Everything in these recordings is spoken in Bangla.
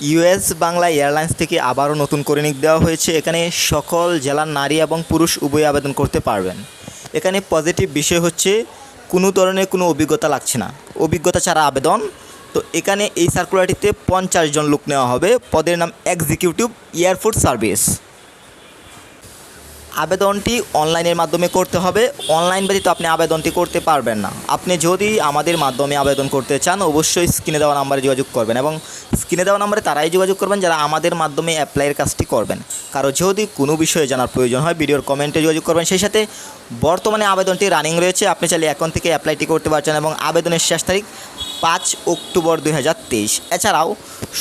ইউএস বাংলা এয়ারলাইন্স থেকে আবারও নতুন করে নিক দেওয়া হয়েছে। এখানে সকল জেলার নারী এবং পুরুষ উভয় আবেদন করতে পারবেন। এখানে পজিটিভ বিষয় হচ্ছে, কোনো ধরনের কোনো অভিজ্ঞতা লাগছে না। অভিজ্ঞতা ছাড়া আবেদন। তো এখানে এই সার্কুলারটিতে পঞ্চাশ জন লোক নেওয়া হবে। পদের নাম এক্সিকিউটিভ এয়ারফোর্স সার্ভিস আবেদনটি অনলাইনের মাধ্যমে করতে হবে। অনলাইন ব্যতীত আপনি আবেদনটি করতে পারবেন না। আপনি যদি আমাদের মাধ্যমে আবেদন করতে চান, অবশ্যই স্ক্রিনে দেওয়া নাম্বারে যোগাযোগ করবেন এবং স্ক্রিনে দেওয়া নাম্বারে তারাই যোগাযোগ করবেন যারা আমাদের মাধ্যমে অ্যাপ্লাইয়ের কাজটি করবেন। কারও যদি কোনো বিষয়ে জানার প্রয়োজন হয়, ভিডিওর কমেন্টে যোগাযোগ করবেন। সেই সাথে বর্তমানে আবেদনটি রানিং রয়েছে। আপনি চাইলে এখন থেকে অ্যাপ্লাইটি করতে পারছেন এবং আবেদনের শেষ তারিখ পাঁচ অক্টোবর দুই হাজার তেইশ। এছাড়াও,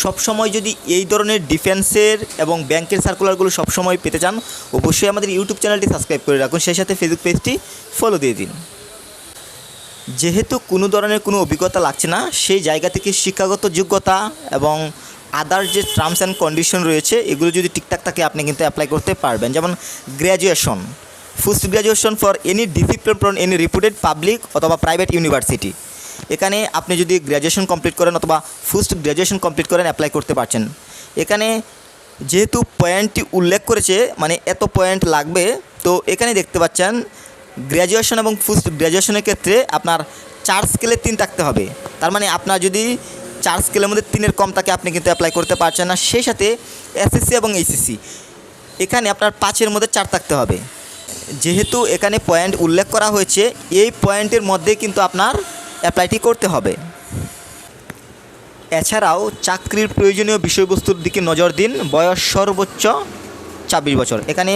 সবসময় যদি এই ধরনের ডিফেন্সের এবং ব্যাংকের সার্কুলারগুলো সবসময় পেতে চান, অবশ্যই আমাদের ইউটিউব চ্যানেলটি সাবস্ক্রাইব করে রাখুন। সেই সাথে ফেসবুক পেজটি ফলো দিয়ে দিন। যেহেতু কোনো ধরনের কোনো অভিজ্ঞতা লাগছে না, সেই জায়গা থেকে শিক্ষাগত যোগ্যতা এবং আদার যে টার্মস অ্যান্ড কন্ডিশন রয়েছে, এগুলো যদি ঠিকঠাক থাকে, আপনি কিন্তু অ্যাপ্লাই করতে পারবেন। যেমন graduation post graduation for any discipline any reputed public অথবা প্রাইভেট ইউনিভার্সিটি এখানে আপনি যদি গ্র্যাজুয়েশন কমপ্লিট করেন অথবা পোস্ট গ্র্যাজুয়েশন কমপ্লিট করেন অ্যাপ্লাই করতে পারছেন। এখানে যেহেতু পয়েন্টটি উল্লেখ করেছে মানে এত পয়েন্ট লাগবে, তো এখানে দেখতে পাচ্ছেন গ্র্যাজুয়েশন এবং পোস্ট গ্র্যাজুয়েশনের ক্ষেত্রে আপনার চার স্কেলে তিন থাকতে হবে। তার মানে আপনার যদি চার স্কেলের মধ্যে তিনের কম থাকে, আপনি কিন্তু অ্যাপ্লাই করতে পারছেন না। সেই সাথে এসএসসি এবং এইচএসসি এখানে আপনার পাঁচের মধ্যে চার থাকতে হবে। যেহেতু এখানে পয়েন্ট উল্লেখ করা হয়েছে, এই পয়েন্টের মধ্যে কিন্তু আপনার অ্যাপ্লাইটি করতে হবে। এছাড়াও চাকরির প্রয়োজনীয় বিষয়বস্তুর দিকে নজর দিন, বয়স সর্বোচ্চ ছাব্বিশ বছর। এখানে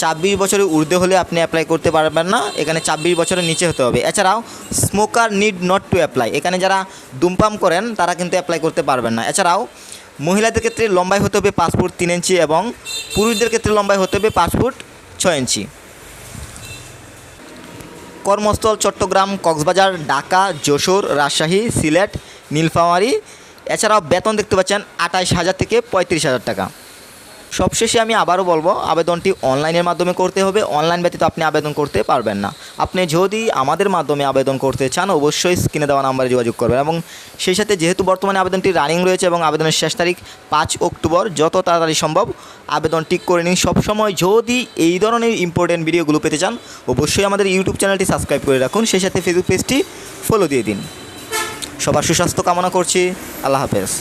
ছাব্বিশ বছরের ঊর্ধ্বে হলে আপনি অ্যাপ্লাই করতে পারবেন না, এখানে ছাব্বিশ বছরের নিচে হতে হবে। এছাড়াও smoker need not to apply এখানে যারা দুমপাম করেন, তারা কিন্তু অ্যাপ্লাই করতে পারবেন না। এছাড়াও মহিলাদের ক্ষেত্রে লম্বাই হতে হবে পাসপোর্ট তিন ইঞ্চি এবং পুরুষদের ক্ষেত্রে লম্বাই হতে হবে পাসপোর্ট ছয় ইঞ্চি। কর্মস্থল চট্টগ্রাম, কক্সবাজার, ঢাকা, যশোর, রাজশাহী, সিলেট, নীলফামারি। এছাড়াও বেতন দেখতে পাচ্ছেন আঠাইশ হাজার থেকে পঁয়ত্রিশ হাজার টাকা। সবশেষে আমি আবারও বলব, আবেদনটি অনলাইনের মাধ্যমে করতে হবে, অনলাইন ব্যতীত আপনি আবেদন করতে পারবেন না। আপনি যদি আমাদের মাধ্যমে আবেদন করতে চান, অবশ্যই স্ক্রিনে দেওয়া নাম্বারে যোগাযোগ করবেন এবং সেই সাথে যেহেতু বর্তমানে আবেদনটি রানিং রয়েছে এবং আবেদনের শেষ তারিখ পাঁচ অক্টোবর, যত তাড়াতাড়ি সম্ভব আবেদন আবেদনটি করে নিন। সবসময় যদি এই ধরনের ইম্পর্টেন্ট ভিডিওগুলো পেতে চান, অবশ্যই আমাদের ইউটিউব চ্যানেলটি সাবস্ক্রাইব করে রাখুন, সেই সাথে ফেসবুক পেজটি ফলো দিয়ে দিন। সবার সুস্বাস্থ্য কামনা করছি, আল্লাহ হাফেজ।